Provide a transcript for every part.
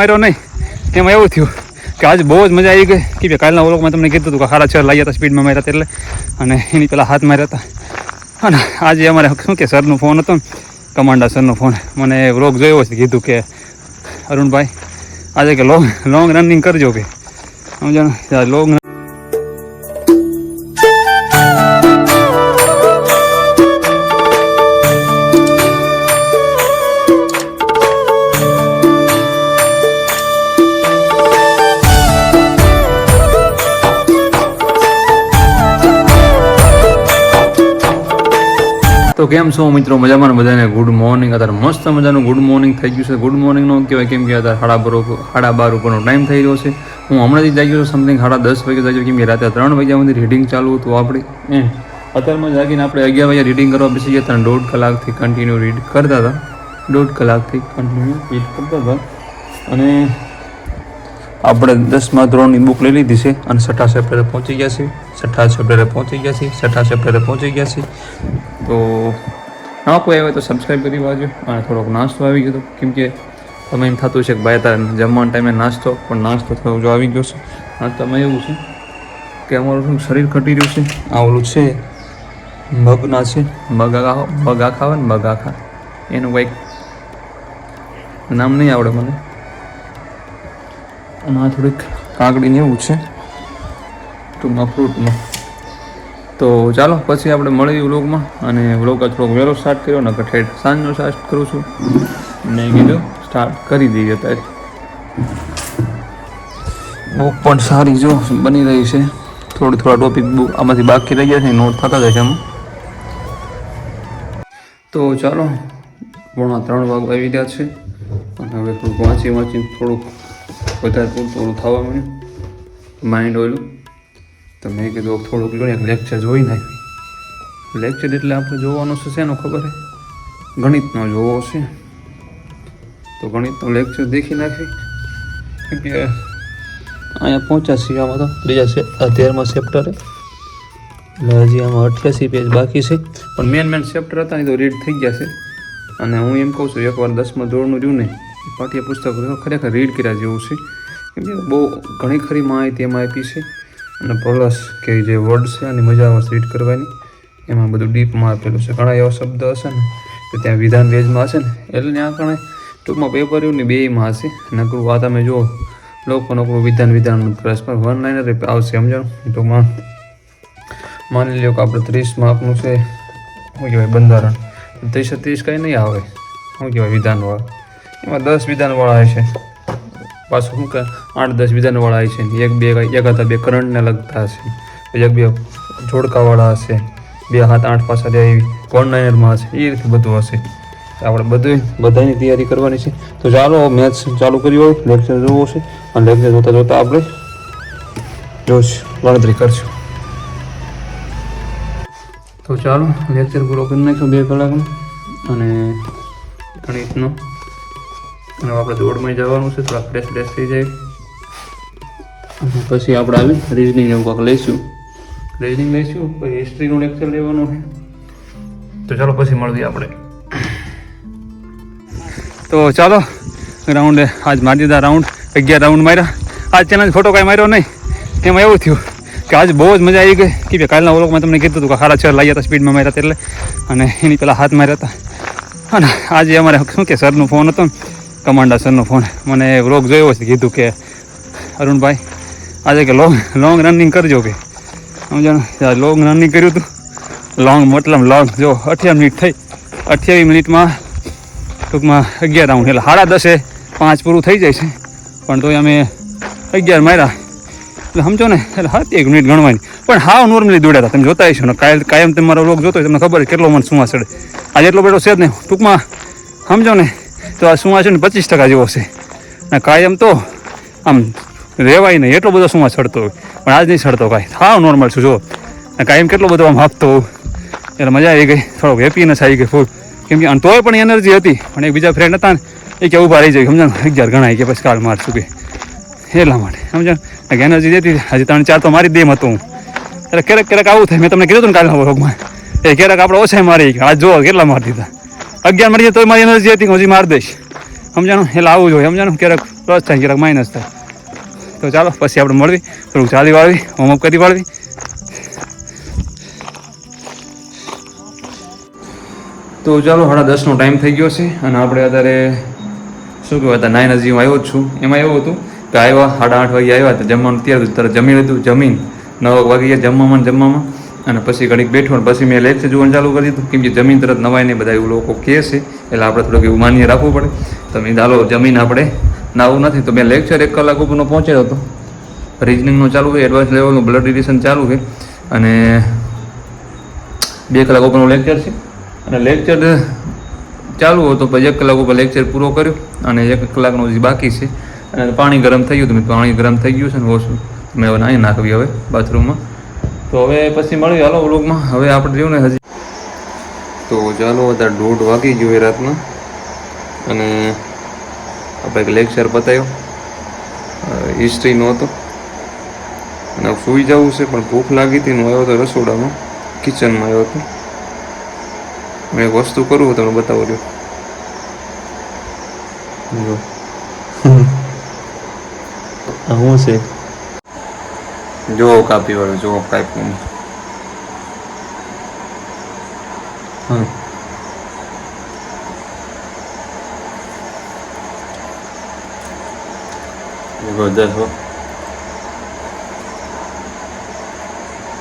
માર્યો નહીં. એમાં એવું થયું કે આજે બહુ જ મજા આવી ગઈ. કે ભાઈ કાલના ઓલોકમાં તમને કીધું હતું કે સારા છ લાગ્યા હતા, સ્પીડમાં માર્યા હતા એટલે. અને એની પહેલાં હાથ માર્યા હતા. અને આજે અમારે શું કે સરનો ફોન હતો ને કમાન્ડર સરનો ફોન. મને વ્લોગ જોયો છે, કીધું કે અરુણભાઈ, આજે કે લોંગ લોંગ રનિંગ કરજો કે. સમજો લોંગ તો કેમ છો મિત્રો? મજામાં બધાને? ગુડ મોર્નિંગ અત્યારે મસ્ત મજાનું ગુડ મોર્નિંગ થઈ ગયું છે. ગુડ મોર્નિંગનો કહેવાય કેમ કે અત્યારે સાડા બાર સાડા બાર ઉપરનો ટાઈમ થઈ રહ્યો છે. હું હમણાંથી જાગી ગયો સમથિંગ સાડા દસ વાગે જાગ્યો કેમ કે રાતે ત્રણ વાગ્યા સુધી રીડિંગ ચાલુ હતું આપણે. અત્યારમાં જાગીને આપણે અગિયાર વાગ્યા રીડિંગ કરવા બેસી ગયા ત્રણ દોઢ કલાકથી કન્ટિન્યુ રીડ કરતા હતા. દોઢ કલાકથી કન્ટિન્યુ રીડ કરતા હતા. અને આપણે દસમા ધોરણની બુક લઈ લીધી છે અને છઠ્ઠા સેપ્ટેમ્બરે પહોંચી ગયા છે. છઠ્ઠા સેપ્ટેમ્બરે પહોંચી ગયા છે. છઠ્ઠા સેપ્ટેમ્બરે પહોંચી ગયા છે. તો ના કોઈ આવે તો સબસ્ક્રાઈબ કરી વાજો અને થોડોક નાસ્તો આવી ગયો હતો કેમ કે તમે એમ થતું છે કે ભાઈ તારે જમવાના ટાઈમે નાસ્તો, પણ નાસ્તો થોડો જો આવી ગયો છે. નાસ્તામાં એવું છે કે અમારું શું શરીર ઘટી રહ્યું છે? આ ઓલું છે, મગના છે. મગ મગ આખા આવે ને મગ આખા એનું કંઈક નામ નહીં આવડે મને. આ થોડીક કાકડીને એવું છે. ટૂંકમાં ફ્રૂટમાં તો ચાલો, પછી આપણે મળીએ વ્લોગમાં અને વ્લોગ થોડોક વહેલો સ્ટાર્ટ કર્યો ને ઠેઠ સાંજનો સ્ટાર્ટ કરું છું. ને કીધું સ્ટાર્ટ કરી દઈએ અત્યારે બુક પણ સારી જો, બની રહી છે. થોડી થોડા ટોપિક આમાંથી બાકી રહી ગયા છે નોટ થતા જાય છે આમાં તો ચાલો, પોણા ત્રણ વાગ આવી રહ્યા છે. અને હવે થોડુંક વાંચી વાંચીને થોડુંક વધારે પૂરતું ઓલું થવા મળ્યું માઇન્ડ ઓલું. તો મેં કીધું થોડુંક એક લેક્ચર જોઈ નાખ્યું લેક્ચર એટલે આપણે જોવાનું છે શેનો ખબર છે ગણિતનો જોવો છે. તો ગણિતનો લેક્ચર દેખી નાખી. કેમ કે અહીંયા પહોંચ્યા છીએ આમાં તો. ત્રીજા તેરમા ચેપ્ટરે એટલે હજી આમાં અઠ્યાસી પેજ બાકી છે. પણ મેન મેન ચેપ્ટર હતા એ તો રીડ થઈ ગયા છે. અને હું એમ કહું છું, એકવાર દસમા ધોરણનું રહ્યું ને એ પાઠ્યપુસ્તક ખરેખર રીડ કર્યા જેવું છે. કેમ કે બહુ ઘણી ખરી માહિતી એમાં આપી છે. અને પ્લસ કે જે વર્ડ છે એની મજા આવે રીડ કરવાની, એમાં બધું ડીપમાં આપેલું છે. ઘણા એવા શબ્દ હશે ને, તો ત્યાં વિધાન વેજમાં હશે ને, એટલે ત્યાં કણે ટૂંકમાં પેપર ને બેયમાં હશે. નકરું આ તમે જુઓ લોકો નકરું વિધાન વિધાન પ્લસ પણ વન લાઇનર આવશે, સમજાણું? ટૂંકમાં માની લ્યો કે આપણે ત્રીસ માર્કનું છે, શું કહેવાય બંધારણ? ત્રીસે ત્રીસ કંઈ નહીં આવે. શું કહેવાય વિધાનવાળા એમાં દસ વિધાનવાળા છે. પાછું શું કે આઠ દસ વિધાનવાળા છે. એક, બે, એક હતા, બે કરંટને લગતા હશે. એક, બે જોડકાવાળા હશે. બે હાથ આઠ પાછા એવી વન નાઇનરમાં હશે. એ રીતે બધું હશે. આપણે બધું બધાની તૈયારી કરવાની છે. તો ચાલો મેથ્સ ચાલુ કરી હોય. લેક્ચર જોવો છે. અને લેક્ચર જોતા જોતા આપણે જોઈશું ગણતરી કરશું. તો ચાલો લેક્ચર પૂરો કરી નાખ્યો બે કલાકનો. અને ગણિતનો. અને આપણે દોડમાં જવાનું છે થોડા ફ્રેશ ફ્રેશ થઈ જાય. પછી આપણે આવી રીઝનિંગ એવું કાંક લઈશું. રીઝનિંગ લઈશું પછી હિસ્ટ્રીનું લેક્ચર લેવાનું છે. તો ચાલો પછી મળીએ આપણે. તો ચાલો રાઉન્ડે આજ મારી દીધા રાઉન્ડ અગિયાર રાઉન્ડ માર્યા. આજ ચેનલ ફોટો કાંઈ માર્યો નહીં. એમાં એવું થયું કે આજે બહુ જ મજા આવી ગઈ. કે ભાઈ કાલના ઓલોકમાં તમને કીધું હતું કે સારા છ લાગ્યા હતા સ્પીડમાં માર્યા હતા એટલે. અને એની પહેલાં હાથ માર્યા હતા. અને આજે અમારે શું કે સરનો ફોન હતો ને કમાન્ડર સરનો ફોન. મને વ્લોગ જોયો છે, કીધું કે, અરુણભાઈ, આજે કે લોંગ લોંગ રનિંગ કરજો કે. સમજો લોંગ રનિંગ કર્યું હતું લોંગ મતલબ લોંગ જો, અઠ્યાવીસ મિનિટ થઈ. અઠ્યાવીસ મિનિટમાં ટૂંકમાં અગિયાર રાઉન્ડ એટલે સાડા દસે પાંચ પૂરું થઈ જાય છે. પણ તોય અમે અગિયાર માર્યા. એટલે સમજો ને, એટલે હતી એક મિનિટ ગણવાની. પણ હાવ નોર્મલી દોડ્યા હતા. તમે જોતા હશો ને કાયમ કાયમ તમારો લોક જોતો હોય, તમને ખબર છે કેટલો મન સુવાસડે આજે એટલો બેઠો છે જ ને ટૂંકમાં, સમજો ને તો આ સુવા છે ને પચીસ ટકા જેવો છે. ને કાયમ તો આમ રહેવાય નહીં, એટલો બધો સુવા ચડતો હોય. પણ આજ નહીં ચડતો કાંઈ. હા નોર્મલ છું, જો. કાયમ કેટલો બધો આમ હાફતો હોઉં. એટલે મજા આવી ગઈ. થોડોક હેપીનેસ આવી ગઈ ફૂલ. કેમ કે, અને તોય પણ એનર્જી હતી. પણ એક બીજા ફ્રેન્ડ હતા ને, એ કે ઊભા રહી જાય સમજાણ? અગિયાર ગણાય કે પછી કાલ મારશું કે. એટલા માટે. સમજાણ? એનર્જી દેતી હજી ત્રણ ચાર તો મારી દેમ હતું હું. એટલે ક્યારેક ક્યારેક આવું થાય. મેં તમને કીધું હતું ને કાલના વ્લોગમાં એ ક્યારેક આપણે ઓછા મારી આજ જો કેટલા મારી દીધા. અગિયાર મળી જાય તો મારી એનર્જી હતી હજી મારી દઈશ. સમજાણું? એટલે આવું જોઈએ સમજાણું? ક્યારેક પ્લસ થાય ક્યારેક માઇનસ થાય. તો ચાલો, પછી આપણે મળવી. થોડુંક ચાલી વાળવી હોમવર્ક કરી વાળવી. તો ચાલો, સાડા દસનો ટાઈમ થઈ ગયો છે અને આપણે અત્યારે શું કહેવાય હતા નાઇન હજી હું આવ્યો જ છું. એમાં એવું હતું કે આવ્યા, સાડા આઠ વાગે આવ્યા, તો જમવાનું ત્યારે તરત જમી લીધું, જમીન. નવ વાગે જમવામાં જમવામાં. અને પછી ઘડીક બેઠો ને પછી મેં લેક્ચર જોવાનું ચાલુ કરી દીધું. કેમ કે જમીન તરત નવાઈને બધા એવું લોકો કહે છે, એટલે આપણે થોડુંક એવું માન્ય રાખવું પડે. તો મેં ચાલો જમીન આપણે નાવું નથી. તો મેં લેક્ચર એક કલાક ઉપરનો પહોંચ્યો હતો. રિઝનિંગનું ચાલુ છે એડવાન્સ લેવલનું બ્લડ રિલેશન ચાલુ છે. અને બે કલાક ઉપરનું લેક્ચર છે. અને લેક્ચર ચાલુ હતો, પછી એક કલાક ઉપર લેક્ચર પૂરો કર્યો. અને એક કલાકનો જે બાકી છે. અને પાણી ગરમ થઈ ગયું હતું મેં પાણી ગરમ થઈ ગયું છે ને ઓછું મેં હવે નાહી નાખવી હવે બાથરૂમમાં તો હવે પછી મળ્યું હાલો વ્લોગમાં હવે આપણે રહ્યું ને હજી. તો ચાલો અત્યારે દોઢ વાગી ગયો એ રાતના. અને આપણે એક લેક્ચર પતાવ્યો હિસ્ટ્રીનો હતો. અને સૂઈ જવું છે પણ ભૂખ લાગી હતી ને હું આવ્યો હતો રસોડામાં કિચનમાં આવ્યો હતો. મેં એક વસ્તુ કરું તમને બતાવો જો. આ શું છે? જો કાપી વાળું જો કાપ્યું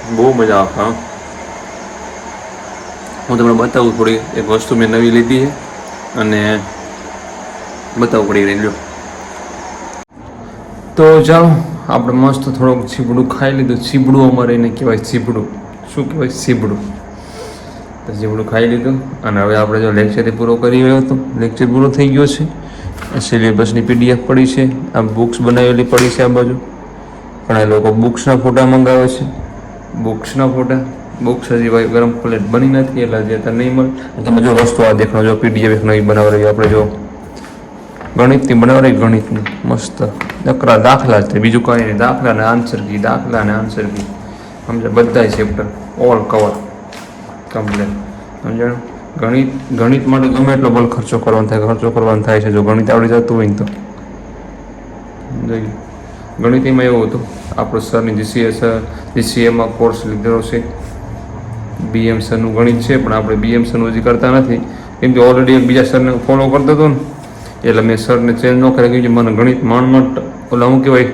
બહુ મજા આવે હા તમને બતાવું થોડી એક વસ્તુ મેં નવી લીધી છે અને બતાવું પડી રહી લો તો ચાલો આપણે મસ્ત થોડુંક છીબડું ખાઈ લીધું. ચીબડું અમારે એને કહેવાય છીબડું શું કહેવાય? છીબડું તો ચીબડું ખાઈ લીધું અને હવે આપણે જો લેક્ચર પૂરો કરી રહ્યો હતો. લેક્ચર પૂરો થઈ ગયો છે. સિલેબસની પીડીએફ પડી છે. આ બુક્સ બનાવેલી પડી છે આ બાજુ. ઘણા લોકો બુક્સના ફોટા મંગાવે છે. બુક્સના ફોટા. બુક્સ હજી ભાઈ ગરમ પ્લેટ બની નથી. એટલે અત્યારે નહીં મળે. તમે જો વસ્તુ આ દેખાડો જો પીડીએફ એક નવી બનાવી આપણે જો ગણિતની બનાવી ગણિતની, મસ્ત. નકરા દાખલા છે, બીજું કંઈ નહીં. દાખલા ને આન્સર કી, દાખલા ને આન્સર કી. સમજે બધાય ચેપ્ટર ઓલ કવર કમ્પ્લેટ સમજણ ગણિત ગણિત માટે ગમે એટલો બળ ખર્ચો કરવાનો થાય. ખર્ચો કરવાનો થાય છે. જો ગણિત આવડી જતું હોય તો. ગણિત એમાં એવું હતું. આપણો સરની જીસીએ સર જીસીએમાં કોર્સ લીધેલો છે. બીએમ સરનું ગણિત છે, પણ આપણે બીએમ સરનું હજી કરતા નથી. કેમ કે ઓલરેડી બીજા સરને ફોલો કરતો હતો ને. એટલે મેં સરને ચેન્જ ન કરે કે મને ગણિત માંડ ઓલા હું કહેવાય,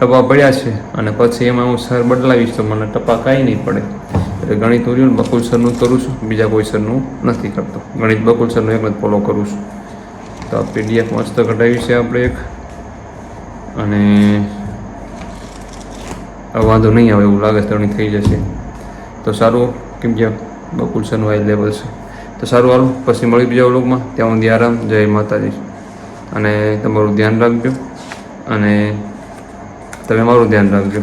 ટપા પડ્યા છે. અને પછી એમાં હું સર બદલાવીશ તો મને ટપા કાંઈ નહીં પડે. એટલે ગણિત ઉર્યું ને બકુલ સરનું કરું છું. બીજા કોઈ સરનું નથી કરતો. ગણિત બકુલ સરનું એક જ ફોલો કરું છું. તો આ પીડીએફ મસ્ત કઢાવી છે આપણે એક. અને વાંધો નહીં આવે એવું લાગે છે તો થઈ જશે. તો સારું, કેમ કે બકુલ સરનું હાઈ લેવલ છે. તો સારું, હાલો. પછી મળી બીજા લોકમાં ત્યાં સુધી આરામ. જય માતાજી. અને તમારું ધ્યાન રાખજો. અને તમે મારું ધ્યાન રાખજો.